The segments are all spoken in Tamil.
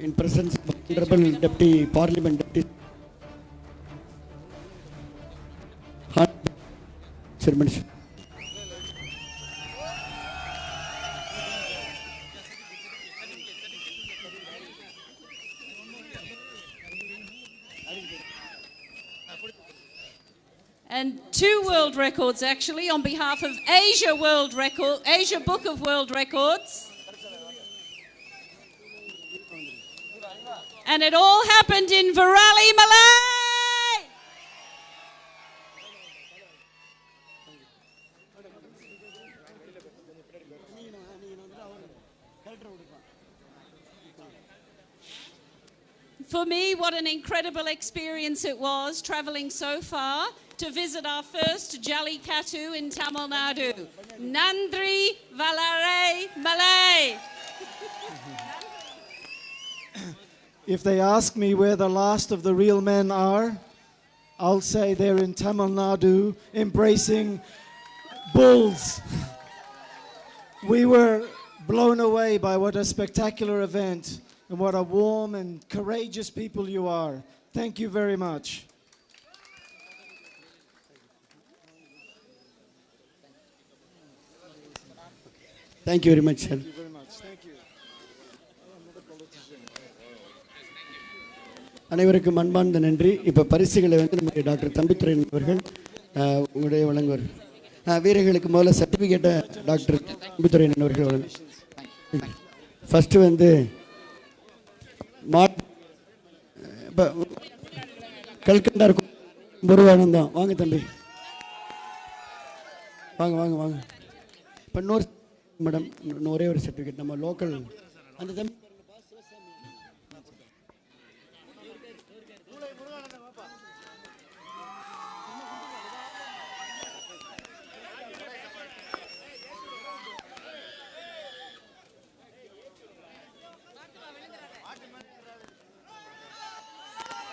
in presence of Honorable Deputy Parliament Deputy Chairman. And two world records actually on behalf of Asia World Record, Asia Book of World Records. And it all happened in Virali, Malay. For me, what an incredible experience it was traveling so far to visit our first Jallikattu in Tamil Nadu. Nandri Valare Malay. If they ask me where the last of the real men are, I'll say they're in Tamil Nadu embracing bulls. we were blown away by what a spectacular event and what a warm and courageous people you are. Thank you very much. Thank you very much, sir. very much. Thank you. அனைவருக்கும் அன்பார்ந்த நன்றி. இப்போ பரிசுகளை வந்து நம்முடைய டாக்டர் தம்பித்துறையன் அவர்கள் உங்களுடைய வழங்குவார். வீரர்களுக்கு முதல்ல சர்டிஃபிகேட்டை டாக்டர் தம்பித்துறையன் அவர்கள் வழங்க ஃபஸ்ட்டு வந்து மா இப்போ கல்கண்டா இருக்கும். முருகானந்தம் வாங்க தம்பி. வாங்க வாங்க வாங்க. இப்போ இன்னொரு மேடம் ஒரே ஒரு சர்டிஃபிகேட் நம்ம லோக்கல் அந்த தம்பி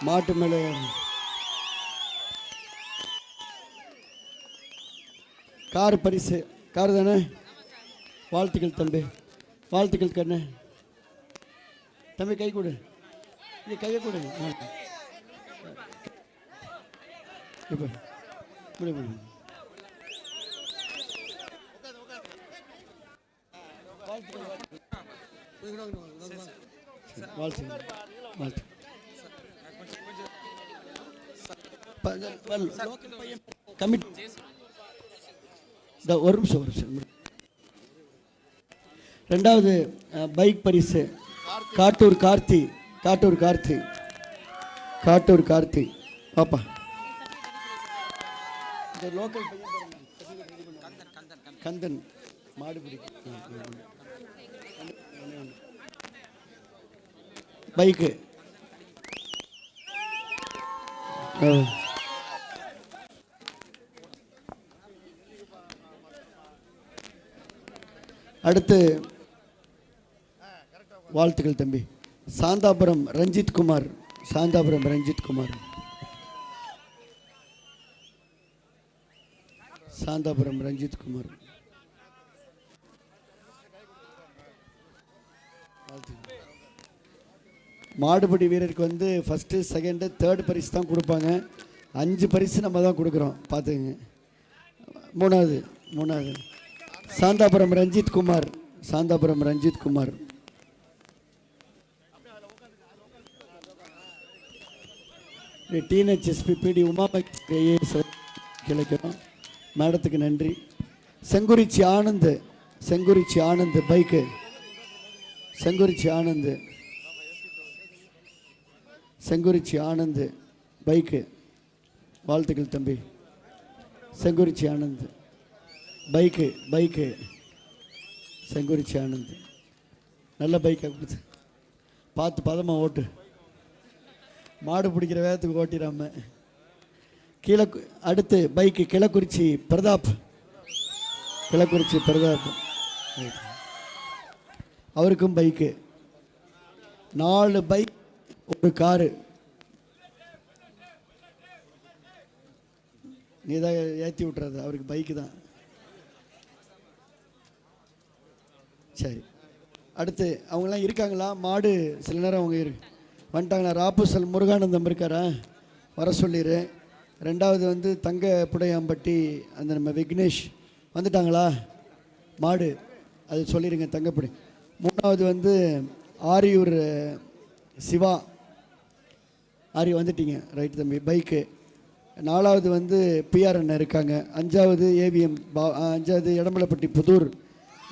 மாட்டு மேலே. கார் பரிசு கார் தானே? வாழ்த்துக்கள் தம்பி வாழ்த்துக்கள் கண்ணு. தம்பி கை கொடு. நீ கையை கொடு. இப்போ வாழ்த்து ப- கமிட்டி இந்த ஒரு நிமிஷம் ஒரு நிமிஷம். ரெண்டாவது பைக் பரிசு. காட்டூர் கார்த்தி காட்டூர் கார்த்தி. காட்டூர் கார்த்தி. பாப்பா. இந்த லோக்கல் கந்தன் மாடு பைக்கு. அடுத்து வாழ்த்துக்கள் தம்பி. சாந்தாபுரம் ரஞ்சித் குமார். சாந்தாபுரம் ரஞ்சித் குமார். சாந்தாபுரம் ரஞ்சித் குமார். மாடுபடி வீரருக்கு வந்து ஃபஸ்ட்டு செகண்டு தேர்ட் பரிசு தான் கொடுப்பாங்க. அஞ்சு பரிசு நம்ம தான் கொடுக்குறோம். பார்த்துங்க மூணாவது மூணாவது. சாந்தாபுரம் ரஞ்சித் குமார் சாந்தாபுரம் ரஞ்சித் குமார். டீனேஜ் எஸ்பி பிடி உமாபக் ஐஏஎஸ் கிடைக்கும் மேடத்துக்கு நன்றி. செங்குறிச்சி ஆனந்த் செங்குறிச்சி ஆனந்த் பைக்கு. செங்குறிச்சி ஆனந்த். செங்குறிச்சி ஆனந்த் பைக்கு. வாழ்த்துக்கள் தம்பி. செங்குறிச்சி ஆனந்த். Bike bike. செங்குறிச்சி ஆனந்த். நல்ல பைக்கை கொடுத்து. பார்த்து பதமாக ஓட்டு. மாடு பிடிக்கிற வேகத்துக்கு ஓட்டிடாம. கீழே அடுத்து பைக்கு கிளக்குறிச்சி பிரதாப். கிளக்குறிச்சி பிரதாப். அவருக்கும் பைக்கு. நாலு பைக் ஒரு காரு. நீ தான் ஏற்றி விட்றது அவருக்கு பைக்கு தான். சரி. அடுத்து அவங்களாம் இருக்காங்களா? மாடு சில நேரம் அவங்க இரு வந்துட்டாங்களா? ராப்புசல் முருகானந்தம் இருக்காரா? வர சொல்லிடு ரெண்டாவது வந்து தங்க புடையாம்பட்டி அந்த நம்ம விக்னேஷ் வந்துட்டாங்களா? மாடு அது சொல்லிடுங்க தங்கப்புடை மூணாவது வந்து ஆரியூர் சிவா. ஆரி வந்துட்டீங்க. ரைட் தம்பி பைக்கு. நாலாவது வந்து பிஆர் அண்ணன் இருக்காங்க. அஞ்சாவது ஏவிஎம் பா அஞ்சாவது எடமலைப்பட்டி புதூர்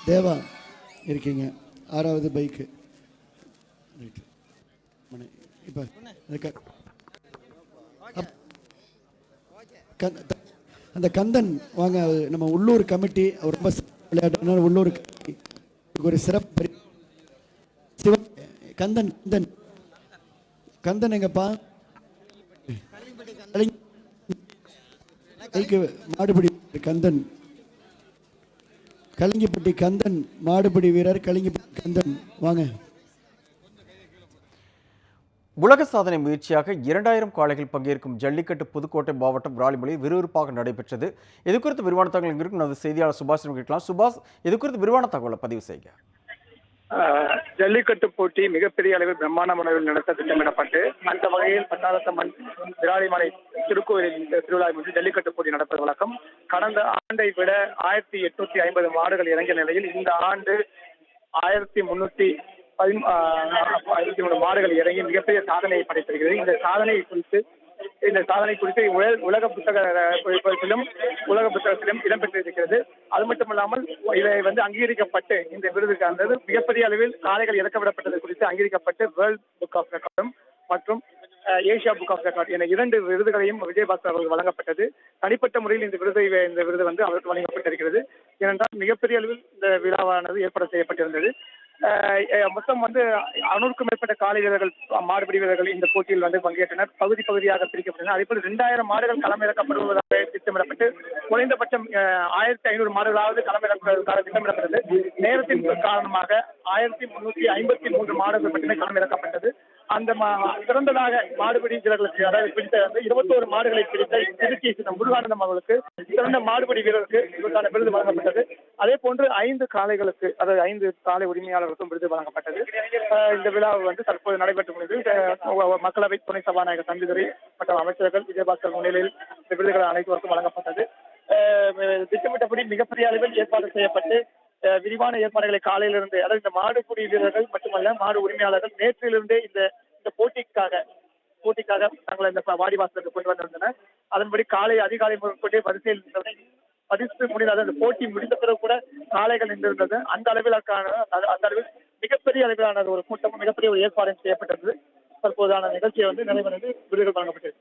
தேவா. இருக்கீங்க ஆறாவது பைக்கு இப்போ அந்த கந்தன் வாங்க நம்ம உள்ளூர் கமிட்டி ரொம்ப விளையாட்டு உள்ளூர் ஒரு சிறப்பு சிவ கந்தன் கந்தன் கந்தன் எங்கப்பா மாடுபிடி கந்தன் கலிங்கப்பட்டி கந்தன் மாடுபிடி வீரர் கலிங்கப்பட்டி கந்தன். வாங்க. உலக சாதனை முயற்சியாக இரண்டாயிரம் காளைகள் பங்கேற்கும் ஜல்லிக்கட்டு புதுக்கோட்டை மாவட்டம் விராலிமலையில் விறுவிறுப்பாக நடைபெற்றது. இது குறித்து விரிவான தகவல் இங்கு இருக்கும். நமது செய்தியாளர் சுபாஷ் கேட்கலாம். சுபாஷ் இது குறித்து விரிவான தகவலை பதிவு செய்கிறார் ஜல்லிக்கட்டு போட்டி மிகப்பெரிய அளவில் பிரம்மாண்ட முறையில் நடத்த திட்டமிடப்பட்டு அந்த வகையில் பட்டாளத்தம்மன் விராலிமலை திருக்கோயிலில் திருவிழா வந்து ஜல்லிக்கட்டு போட்டி நடப்பது வழக்கம். கடந்த ஆண்டை விட ஆயிரத்தி எட்நூத்தி ஐம்பது மாடுகள் இறங்கிய நிலையில் இந்த ஆண்டு ஆயிரத்தி முன்னூத்தி பதி மூணு மாடுகள் இறங்கி மிகப்பெரிய சாதனையை படைத்திருக்கிறது. இந்த சாதனை குறித்து இந்த சாதனை குறித்து உலக புத்தக புத்தகத்திலும் உலக புத்தகத்திலும் இடம்பெற்றிருக்கிறது. அது மட்டுமல்லாமல் இதை வந்து அங்கீகரிக்கப்பட்டு இந்த விருதுக்கானது மிகப்பெரிய அளவில் காளைகள் இறக்கப்படப்பட்டது குறித்து அங்கீகரிக்கப்பட்டு வேர்ல்ட் புக் ஆஃப் ரெக்கார்டும் மற்றும் ஏசியா புக் ஆஃப் ரெக்கார்ட் என இரண்டு விருதுகளையும் விஜயபாஸ்கர் அவர்கள் வழங்கப்பட்டது. தனிப்பட்ட முறையில் இந்த விருதை இந்த விருது வந்து அவருக்கு வழங்கப்பட்டிருக்கிறது. ஏனென்றால் மிகப்பெரிய அளவில் இந்த விழாவானது ஏற்பாடு செய்யப்பட்டிருந்தது. மொத்தம் வந்து அறுநூறுக்கும் மேற்பட்ட காலை வீரர்கள் மாடுபிடி வீரர்கள் இந்த போட்டியில் வந்து பங்கேற்றனர். பகுதி பகுதியாக பிரிக்கப்பட்டனர். அதேபோல் இரண்டாயிரம் மாடுகள் களமிறக்கப்படுவதாக திட்டமிடப்பட்டு குறைந்தபட்சம் ஆயிரத்தி ஐநூறு மாடுகளாவது களமிறக்குவதற்காக திட்டமிடப்பட்டது. நேரத்தின் காரணமாக ஆயிரத்தி முன்னூத்தி ஐம்பத்தி மூன்று மாடுகள் மட்டுமே களமிறக்கப்பட்டது. அந்த மா- சிறந்ததாக மாடுபிடி வீரர்களுக்கு அதாவது பிடித்த இருபத்தோரு மாடுகளை பிடித்த திருச்சி முருகானந்தம் அவர்களுக்கு சிறந்த மாடுபிடி வீரருக்கு இதற்கான விருது வழங்கப்பட்டது. அதே போன்று ஐந்து காளைகளுக்கு அதாவது ஐந்து காலை உரிமையாளர்களுக்கும் விருது வழங்கப்பட்டது. இந்த விழா வந்து தற்போது நடைபெற்று உள்ளது. மக்களவை துணை சபாநாயகர் தம்பிதுரை மற்றும் அமைச்சர்கள் விஜயபாஸ்கர் முன்னிலையில் இந்த விருதுகள் அனைத்துவருக்கும் வழங்கப்பட்டது. திட்டமிட்டபடி மிகப்பெரிய அளவில் ஏற்பாடு செய்யப்பட்டு அஹ் விரிவான ஏற்பாடுகளை காலையிலிருந்து அதாவது இந்த மாடு குடி வீரர்கள் மட்டுமல்ல மாடு உரிமையாளர்கள் நேற்றிலிருந்தே இந்த இந்த போட்டிக்காக போட்டிக்காக தங்களை இந்த வாடிவாசலுக்கு கொண்டு வந்திருந்தனர். அதன்படி காலை அதிகாலை முதற்கொண்டே வரிசையில் நின்றவரை பரிசு முடிந்தது அந்த போட்டி முடிந்த பிறகு கூட சாலைகள் நின்றிருந்தது. அந்த அளவிலான அந்த அந்த அளவில் மிகப்பெரிய அளவிலான ஒரு கூட்டம் மிகப்பெரிய ஒரு ஏற்பாடு செய்யப்பட்டிருந்தது. தற்போதான நிகழ்ச்சியை வந்து நிறைவேறது விருதுகள் வழங்கப்பட்டது.